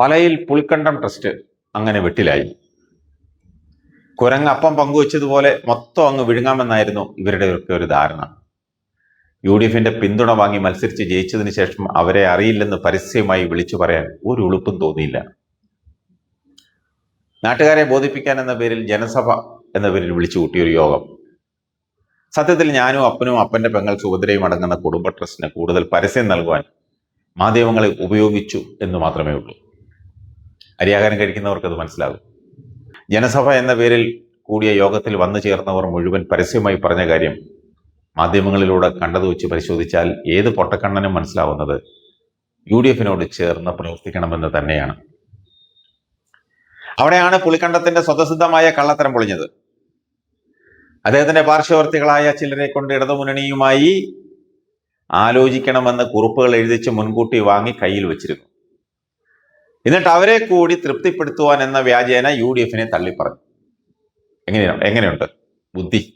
പലയിൽ Pulikkandam trust അങ്ങനെ വെട്ടിലായി. കുരങ്ങ് അപ്പം പങ്കുവച്ചതുപോലെ മൊത്തം അങ്ങ് വിഴുങ്ങാമെന്നായിരുന്നു ഇവരുടെയൊക്കെ ഒരു ധാരണ. യു ഡി എഫിന്റെ പിന്തുണ വാങ്ങി മത്സരിച്ച് ജയിച്ചതിന് ശേഷം അവരെ അറിയില്ലെന്ന് പരസ്യമായി വിളിച്ചു പറയാൻ ഒരു ഉളുപ്പും തോന്നിയില്ല. നാട്ടുകാരെ ബോധിപ്പിക്കാൻ എന്ന പേരിൽ ജനസഭ എന്ന പേരിൽ വിളിച്ചു കൂട്ടിയൊരു യോഗം. സത്യത്തിൽ ഞാനും അപ്പനും അപ്പന്റെ പെങ്ങൾ സുഭദ്രയും അടങ്ങുന്ന കുടുംബ ട്രസ്റ്റിന് കൂടുതൽ പരസ്യം നൽകുവാൻ മാധ്യമങ്ങളെ ഉപയോഗിച്ചു എന്ന് മാത്രമേ ഉള്ളൂ. അരിയാഹാരം കഴിക്കുന്നവർക്ക് അത് മനസ്സിലാകും. ജനസഭ എന്ന പേരിൽ കൂടിയ യോഗത്തിൽ വന്നു ചേർന്നവർ മുഴുവൻ പരസ്യമായി പറഞ്ഞ കാര്യം മാധ്യമങ്ങളിലൂടെ കണ്ടത് വെച്ച് പരിശോധിച്ചാൽ ഏത് പൊട്ടക്കണ്ണനും മനസ്സിലാവുന്നത് യു ഡി എഫിനോട് ചേർന്ന് പ്രവർത്തിക്കണമെന്ന് തന്നെയാണ്. അവിടെയാണ് പുളിക്കണ്ടത്തിന്റെ സ്വതസിദ്ധമായ കള്ളത്തരം പൊളിഞ്ഞത്. അദ്ദേഹത്തിന്റെ പാർശ്വവർത്തികളായ ചിലരെ കൊണ്ട് ഇടതുമുന്നണിയുമായി ആലോചിക്കണമെന്ന് കുറിപ്പുകൾ എഴുതിച്ച് മുൻകൂട്ടി വാങ്ങി കയ്യിൽ വെച്ചിരുന്നു. എന്നിട്ട് അവരെ കൂടി തൃപ്തിപ്പെടുത്തുവാൻ എന്ന വ്യാജേന യു ഡി എഫിനെ തള്ളിപ്പറഞ്ഞു. എങ്ങനെയാണ് എങ്ങനെയുണ്ട്? ബുദ്ധി.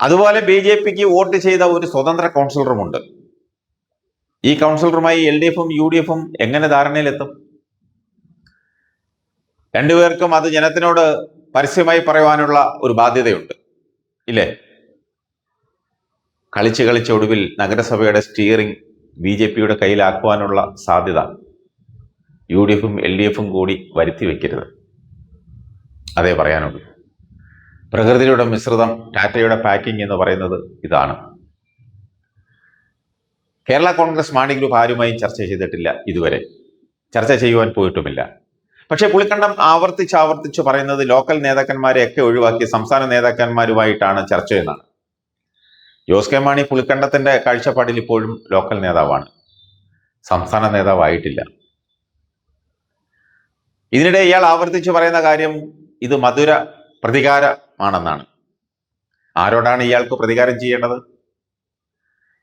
അതുപോലെ ബി ജെ പിക്ക് വോട്ട് ചെയ്ത ഒരു സ്വതന്ത്ര കൗൺസിലറുമുണ്ട്. ഈ കൗൺസിലറുമായി എൽ ഡി എഫും യു ഡി എഫും എങ്ങനെ ധാരണയിലെത്തും? രണ്ടുപേർക്കും അത് ജനത്തിനോട് പരസ്യമായി പറയുവാനുള്ള ഒരു ബാധ്യതയുണ്ട്. ഇല്ലേ? കളിച്ച് കളിച്ച് ഒടുവിൽ നഗരസഭയുടെ സ്റ്റിയറിംഗ് ബി ജെ പിയുടെ കയ്യിലാക്കുവാനുള്ള സാധ്യത യു ഡി എഫും എൽ ഡി എഫും കൂടി വരുത്തി വയ്ക്കരുത് അതേ പറയാനുള്ളൂ. പ്രകൃതിയുടെ മിശ്രിതം ടാറ്റയുടെ പാക്കിംഗ് എന്ന് പറയുന്നത് ഇതാണ്. കേരള കോൺഗ്രസ് മാണി ഗ്രൂപ്പ് ആരുമായും ചർച്ച ചെയ്തിട്ടില്ല ഇതുവരെ. ചർച്ച ചെയ്യുവാൻ പോയിട്ടുമില്ല. പക്ഷേ പുളിക്കണ്ടം ആവർത്തിച്ച് ആവർത്തിച്ച് പറയുന്നത് ലോക്കൽ നേതാക്കന്മാരെയൊക്കെ ഒഴിവാക്കി സംസ്ഥാന നേതാക്കന്മാരുമായിട്ടാണ് ചർച്ച എന്നാണ്. ജോസ് കെ മാണി പുളിക്കണ്ടത്തിന്റെ കാഴ്ചപ്പാടിൽ ഇപ്പോഴും ലോക്കൽ നേതാവാണ്. സംസ്ഥാന നേതാവായിട്ടില്ല. ഇതിനിടെ ഇയാൾ ആവർത്തിച്ചു പറയുന്ന കാര്യം ഇത് മധുര പ്രതികാരമാണെന്നാണ്. ആരോടാണ് ഇയാൾക്ക് പ്രതികാരം ചെയ്യേണ്ടത്?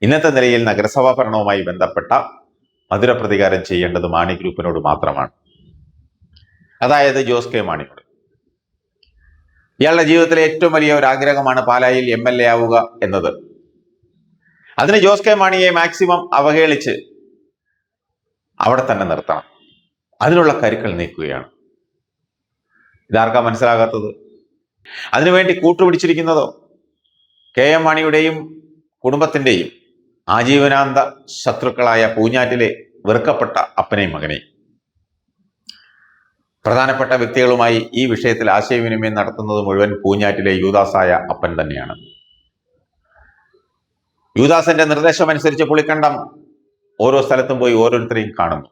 ഇന്നത്തെ നിലയിൽ നഗരസഭാ ഭരണവുമായി ബന്ധപ്പെട്ട മധുര പ്രതികാരം ചെയ്യേണ്ടത് മാണി ഗ്രൂപ്പിനോട് മാത്രമാണ്. അതായത് ജോസ് കെ മാണിയോട്. ഇയാളുടെ ജീവിതത്തിലെ ഏറ്റവും വലിയ ഒരു ആഗ്രഹമാണ് പാലായിൽ എം എൽ എ ആവുക എന്നത്. അതിന് ജോസ് കെ മാണിയെ മാക്സിമം അവഹേളിച്ച് അവിടെ തന്നെ നിർത്തണം. അതിനുള്ള കരുക്കൾ നീക്കുകയാണ്. ഇതാർക്കാ മനസ്സിലാകാത്തത്? അതിനുവേണ്ടി കൂട്ടുപിടിച്ചിരിക്കുന്നതോ? കെ എം മാണിയുടെയും കുടുംബത്തിന്റെയും ആജീവനാന്ത ശത്രുക്കളായ പൂഞ്ഞാറ്റിലെ വെറുക്കപ്പെട്ട അപ്പനെയും മകനെയും പ്രധാനപ്പെട്ട വ്യക്തികളുമായി ഈ വിഷയത്തിൽ ആശയവിനിമയം നടത്തുന്നത് മുഴുവൻ പൂഞ്ഞാറ്റിലെ യൂദാസായ അപ്പൻ തന്നെയാണ്. യൂദാസിന്റെ നിർദ്ദേശമനുസരിച്ച് പുളിക്കണ്ടം ഓരോ സ്ഥലത്തും പോയി ഓരോരുത്തരെയും കാണുന്നു.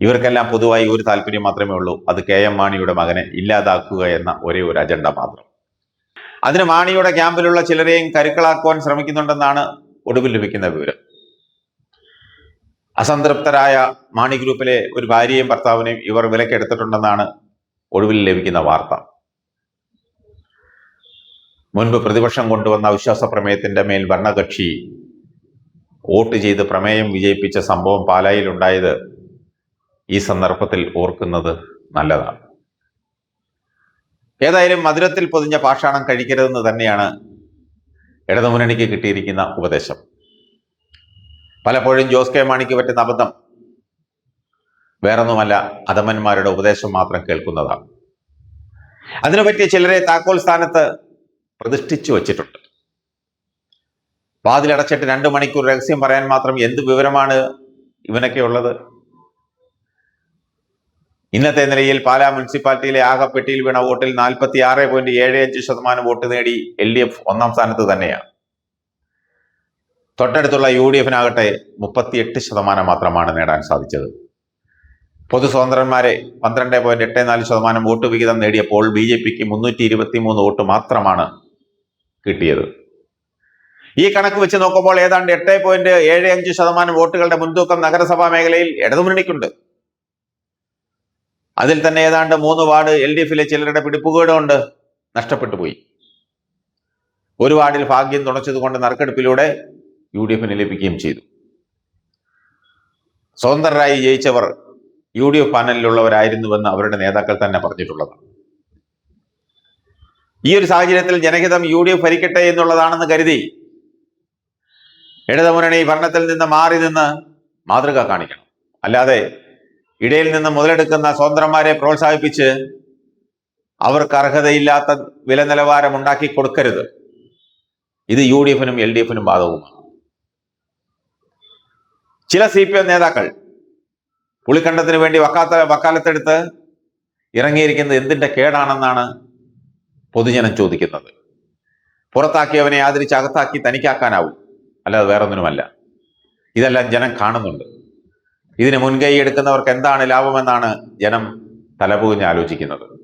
ഇവർക്കെല്ലാം പൊതുവായി ഒരു താല്പര്യം മാത്രമേ ഉള്ളൂ. അത് കെ എം മാണിയുടെ മകനെ ഇല്ലാതാക്കുക എന്ന ഒരേ ഒരു അജണ്ട മാത്രം. അതിന് മാണിയുടെ ക്യാമ്പിലുള്ള ചിലരെയും കരുക്കളാക്കുവാൻ ശ്രമിക്കുന്നുണ്ടെന്നാണ് ഒടുവിൽ ലഭിക്കുന്ന വിവരം. അസംതൃപ്തരായ മാണി ഗ്രൂപ്പിലെ ഒരു ഭാര്യയും ഭർത്താവിനെയും ഇവർ വിലക്കെടുത്തിട്ടുണ്ടെന്നാണ് ഒടുവിൽ ലഭിക്കുന്ന വാർത്ത. മുൻപ് പ്രതിപക്ഷം കൊണ്ടുവന്ന അവിശ്വാസ പ്രമേയത്തിന്റെ മേൽ ഭരണകക്ഷി വോട്ട് ചെയ്ത് പ്രമേയം വിജയിപ്പിച്ച സംഭവം പാലായിൽ ഉണ്ടായത് ഈ സന്ദർഭത്തിൽ ഓർക്കുന്നത് നല്ലതാണ്. ഏതായാലും മധുരത്തിൽ പൊതിഞ്ഞ പാഷാണം കഴിക്കരുതെന്ന് തന്നെയാണ് ഇടതുമുന്നണിക്ക് കിട്ടിയിരിക്കുന്ന ഉപദേശം. പലപ്പോഴും ജോസ് കെ മാണിക്ക് പറ്റുന്ന അബദ്ധം. വേറൊന്നുമല്ല അധമന്മാരുടെ ഉപദേശം മാത്രം കേൾക്കുന്നതാണ്. അതിനു പറ്റിയ ചിലരെ താക്കോൽ സ്ഥാനത്ത് പ്രതിഷ്ഠിച്ചു വച്ചിട്ടുണ്ട്. വാതിലടച്ചിട്ട് രണ്ടു മണിക്കൂർ രഹസ്യം പറയാൻ മാത്രം എന്ത് വിവരമാണ് ഇവനൊക്കെ ഉള്ളത്? ഇന്നത്തെ നിലയിൽ പാലാ മുനിസിപ്പാലിറ്റിയിലെ ആകപ്പെട്ടിയിൽ വീണ വോട്ടിൽ നാൽപ്പത്തി ആറ് പോയിന്റ് ഏഴ് അഞ്ച് ശതമാനം വോട്ട് നേടി എൽ ഡി എഫ് ഒന്നാം സ്ഥാനത്ത് തന്നെയാണ്. തൊട്ടടുത്തുള്ള യു ഡി എഫിനാകട്ടെ മുപ്പത്തിയെട്ട് ശതമാനം മാത്രമാണ് നേടാൻ സാധിച്ചത്. പൊതു സ്വതന്ത്രന്മാരെ പന്ത്രണ്ട് പോയിന്റ് എട്ട് നാല് ശതമാനം വോട്ട് വിഹിതം നേടിയപ്പോൾ ബി ജെ പിക്ക് മുന്നൂറ്റി ഇരുപത്തി മൂന്ന് വോട്ട് മാത്രമാണ് കിട്ടിയത്. ഈ കണക്ക് വെച്ച് നോക്കുമ്പോൾ ഏതാണ്ട് എട്ട് പോയിന്റ് ഏഴ് അഞ്ച് ശതമാനം വോട്ടുകളുടെ മുൻതൂക്കം നഗരസഭാ മേഖലയിൽ ഇടതുമുന്നണിക്കുണ്ട്. അതിൽ തന്നെ ഏതാണ്ട് മൂന്ന് വാർഡ് എൽ ഡി എഫിലെ ചിലരുടെ പിടിപ്പുകേടുകൊണ്ട് നഷ്ടപ്പെട്ടു പോയി. ഒരു വാർഡിൽ ഭാഗ്യം തുണച്ചതുകൊണ്ട് നറുക്കെടുപ്പിലൂടെ യു ഡി എഫിന് ലഭിക്കുകയും ചെയ്തു. സ്വതന്ത്രരായി ജയിച്ചവർ യു ഡി എഫ് പാനലിലുള്ളവരായിരുന്നുവെന്ന് അവരുടെ നേതാക്കൾ തന്നെ പറഞ്ഞിട്ടുള്ളതാണ്. ഈ ഒരു സാഹചര്യത്തിൽ ജനഹിതം യു ഡി എഫ് ഭരിക്കട്ടെ എന്നുള്ളതാണെന്ന് കരുതി ഇടതുമുന്നണി ഭരണത്തിൽ നിന്ന് മാറി നിന്ന് മാതൃക കാണിക്കണം. അല്ലാതെ ഇടയിൽ നിന്ന് മുതലെടുക്കുന്ന സ്വതന്ത്രന്മാരെ പ്രോത്സാഹിപ്പിച്ച് അവർക്ക് അർഹതയില്ലാത്ത വില നിലവാരം ഉണ്ടാക്കി കൊടുക്കരുത്. ഇത് യു ഡി എഫിനും എൽ ഡി എഫിനും ബാധകവുമാണ്. ചില സി പി എം നേതാക്കൾ പുളിക്കണ്ടത്തിന് വേണ്ടി വക്കാത്ത വക്കാലത്തെടുത്ത് ഇറങ്ങിയിരിക്കുന്നത് എന്തിന്റെ കേടാണെന്നാണ് പൊതുജനം ചോദിക്കുന്നത്. പുറത്താക്കിയവനെ ആദരിച്ച് അകത്താക്കി തനിക്കാക്കാനാവും. അല്ലാതെ വേറൊന്നിനുമല്ല. ഇതെല്ലാം ജനം കാണുന്നുണ്ട്. ഇതിന് മുൻകൈ എടുക്കുന്നവർക്ക് എന്താണ് ലാഭമെന്നാണ് ജനം തലപൂഞ്ഞ് ആലോചിക്കുന്നത്.